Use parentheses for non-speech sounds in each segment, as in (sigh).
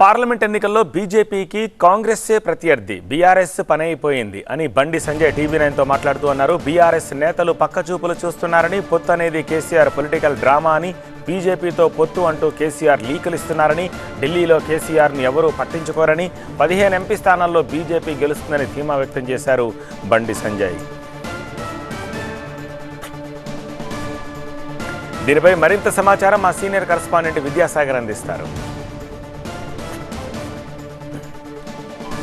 Parliament ఎన్నికల్లో బీజేపీకి కాంగ్రెస్సే ప్రత్యర్థి బీఆర్ఎస్ పనైపోయింది అని బండి సంజయ్ టీవీ నైన్తో మాట్లాడుతూ అన్నారు బీఆర్ఎస్ నేతలు పక్కచూపులు చూస్తున్నారని పొత్తు అనేది కేసీఆర్ పొలిటికల్ డ్రామా అని బీజేపీతో పొత్తు అంటూ కేసీఆర్ లీకులు ఇస్తున్నారని ఢిల్లీలో కేసీఆర్ను ఎవరూ పట్టించుకోరని పదిహేను ఎంపీ స్థానాల్లో బీజేపీ గెలుస్తుందని ధీమా వ్యక్తం చేశారు బండి సంజయ్. దీనిపై మరింత సమాచారం మా సీనియర్ కరస్పాండెంట్ విద్యాసాగర్ అందిస్తారు.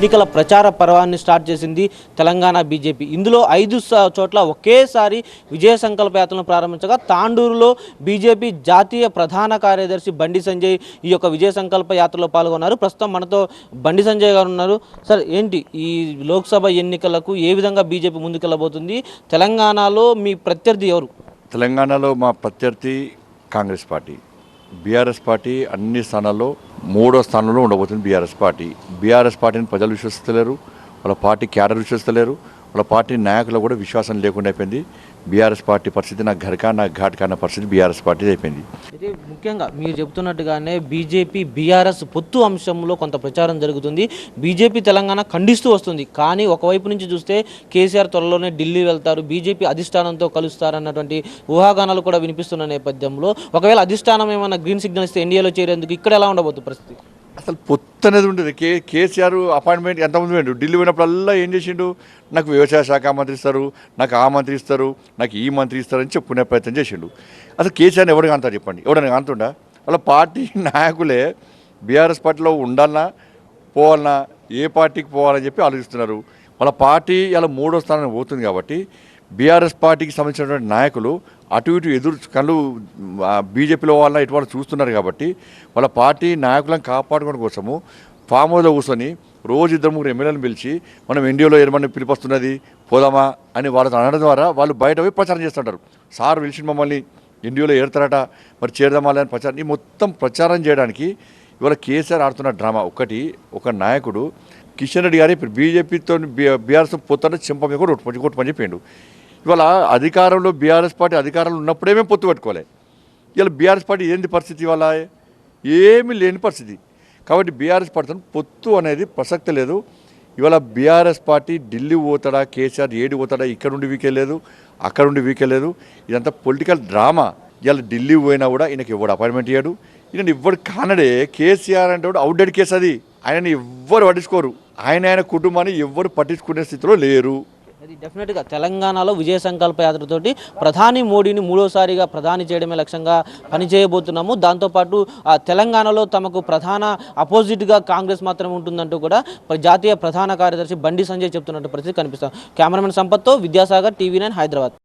ఎన్నికల ప్రచార పర్వాన్ని స్టార్ట్ చేసింది తెలంగాణ బీజేపీ. ఇందులో ఐదు చోట్ల ఒకేసారి విజయ సంకల్ప యాత్రను ప్రారంభించగా తాండూరులో బీజేపీ జాతీయ ప్రధాన కార్యదర్శి బండి సంజయ్ ఈ యొక్క విజయ సంకల్ప యాత్రలో పాల్గొన్నారు. ప్రస్తుతం మనతో బండి సంజయ్ గారు ఉన్నారు. సార్ ఏంటి ఈ లోక్సభ ఎన్నికలకు ఏ విధంగా బీజేపీ ముందుకెళ్ళబోతుంది? తెలంగాణలో మీ ప్రత్యర్థి ఎవరు? తెలంగాణలో మా ప్రత్యర్థి కాంగ్రెస్ పార్టీ. బీఆర్ఎస్ పార్టీ అన్ని స్థానాల్లో మూడో స్థానంలో ఉండబోతుంది బీఆర్ఎస్ పార్టీ. బీఆర్ఎస్ పార్టీని ప్రజలు విశ్వసిస్తలేరు. వాళ్ళ పార్టీ క్యాడర్ విశ్వసిస్తలేరు. వాళ్ళ పార్టీ నాయకులు కూడా విశ్వాసం లేకుండా అయిపోయింది. బీఆర్ఎస్ పార్టీ పరిస్థితి నా ఘర్కా నాకు ఘాట్ పరిస్థితి బీఆర్ఎస్ పార్టీ అయిపోయింది. అయితే ముఖ్యంగా మీరు చెబుతున్నట్టుగానే బీజేపీ బీఆర్ఎస్ పొత్తు అంశంలో కొంత ప్రచారం జరుగుతుంది. బీజేపీ తెలంగాణ ఖండిస్తూ వస్తుంది. కానీ ఒకవైపు నుంచి చూస్తే కేసీఆర్ త్వరలోనే ఢిల్లీ వెళ్తారు. బీజేపీ అధిష్టానంతో కలుస్తారన్నటువంటి ఊహాగానాలు కూడా వినిపిస్తున్న నేపథ్యంలో ఒకవేళ అధిష్టానం ఏమైనా గ్రీన్ సిగ్నల్ ఇస్తే ఎన్డీఏలో చేరేందుకు ఇక్కడ ఎలా ఉండబోతుంది పరిస్థితి? అసలు పొత్తు అనేది ఉండేది. కే కేసీఆర్ అపాయింట్మెంట్ ఎంతమంది పోయిండు ఢిల్లీ పోయినప్పుడల్లా ఏం చేసిండు? నాకు వ్యవసాయ శాఖ మంత్రి ఇస్తారు నాకు ఆ మంత్రి ఇస్తారు నాకు ఈ మంత్రి ఇస్తారు అని చెప్పుకునే ప్రయత్నం చేసిండు. అసలు కేసీఆర్ని ఎవరు కాంతారు చెప్పండి? ఎవడని కాంతుండా? అలా పార్టీ (laughs) నాయకులే బీఆర్ఎస్ పార్టీలో ఉండాలన్నా పోవాలన్నా ఏ పార్టీకి పోవాలని చెప్పి ఆలోచిస్తున్నారు. వాళ్ళ పార్టీ ఇలా మూడో స్థానానికి పోతుంది కాబట్టి బీఆర్ఎస్ పార్టీకి సంబంధించినటువంటి నాయకులు అటు ఇటు ఎదురు కళ్ళు బీజేపీలో వాళ్ళ ఇటు వాళ్ళు చూస్తున్నారు కాబట్టి వాళ్ళ పార్టీ నాయకులను కాపాడుకోవడం కోసము ఫామ్ హౌస్లో కూర్చొని రోజు ఇద్దరు ముగ్గురు ఎమ్మెల్యేలను పిలిచి మనం ఎన్డీఏలో ఏమన్నా పిలిపొస్తున్నది పోదామా అని వాళ్ళతో అనడం ద్వారా వాళ్ళు బయట పోయి ప్రచారం చేస్తుంటారు. సార్ పిలిచి మమ్మల్ని ఎన్డీఏలో ఏరుతారట మరి చేరదామా అని ప్రచారం ఈ మొత్తం ప్రచారం చేయడానికి ఇవాళ కేసీఆర్ ఆడుతున్న డ్రామా ఒకటి ఒక నాయకుడు కిషన్ రెడ్డి గారు ఇప్పుడు బీజేపీతో బీఆర్ఎస్ పొత్తున్న చింప మీద కూడా కొట్టుపని చెప్పిండు. ఇవాళ అధికారంలో బీఆర్ఎస్ పార్టీ అధికారంలో ఉన్నప్పుడే మేము పొత్తు పెట్టుకోలే. ఇవాళ బీఆర్ఎస్ పార్టీ ఏంది పరిస్థితి ఇవాళ? ఏమీ లేని పరిస్థితి. కాబట్టి బీఆర్ఎస్ పార్టీ పొత్తు అనేది ప్రసక్తి లేదు. ఇవాళ బీఆర్ఎస్ పార్టీ ఢిల్లీ పోతాడా కేసీఆర్ ఏడి పోతాడా ఇక్కడ నుండి వీకే లేదు అక్కడ నుండి వీకే లేదు. ఇదంతా పొలిటికల్ డ్రామా. ఇవాళ ఢిల్లీ పోయినా కూడా ఈయనకి ఎవడు అపాయింట్మెంట్ ఇవ్వడు ఈయన ఇవ్వడు కానడే? కేసీఆర్ అంటే కూడా అవుట్డేట్ కేసు అది. ఆయనని ఎవ్వరు పట్టించుకోరు. ఆయన ఆయన కుటుంబాన్ని ఎవ్వరు పట్టించుకునే స్థితిలో లేరు. అది డెఫినెట్గా తెలంగాణలో విజయ సంకల్ప యాత్రతోటి ప్రధాని మోడీని మూడోసారిగా ప్రధాని చేయడమే లక్ష్యంగా పనిచేయబోతున్నాము. దాంతోపాటు ఆ, తెలంగాణలో తమకు ప్రధాన అపోజిట్గా కాంగ్రెస్ మాత్రమే ఉంటుందంటూ కూడా జాతీయ ప్రధాన కార్యదర్శి బండి సంజయ్ చెప్తున్నట్టు పరిస్థితి కనిపిస్తాం కెమెరామెన్ సంపత్తో విద్యాసాగర్ టీవీ నైన్ హైదరాబాద్.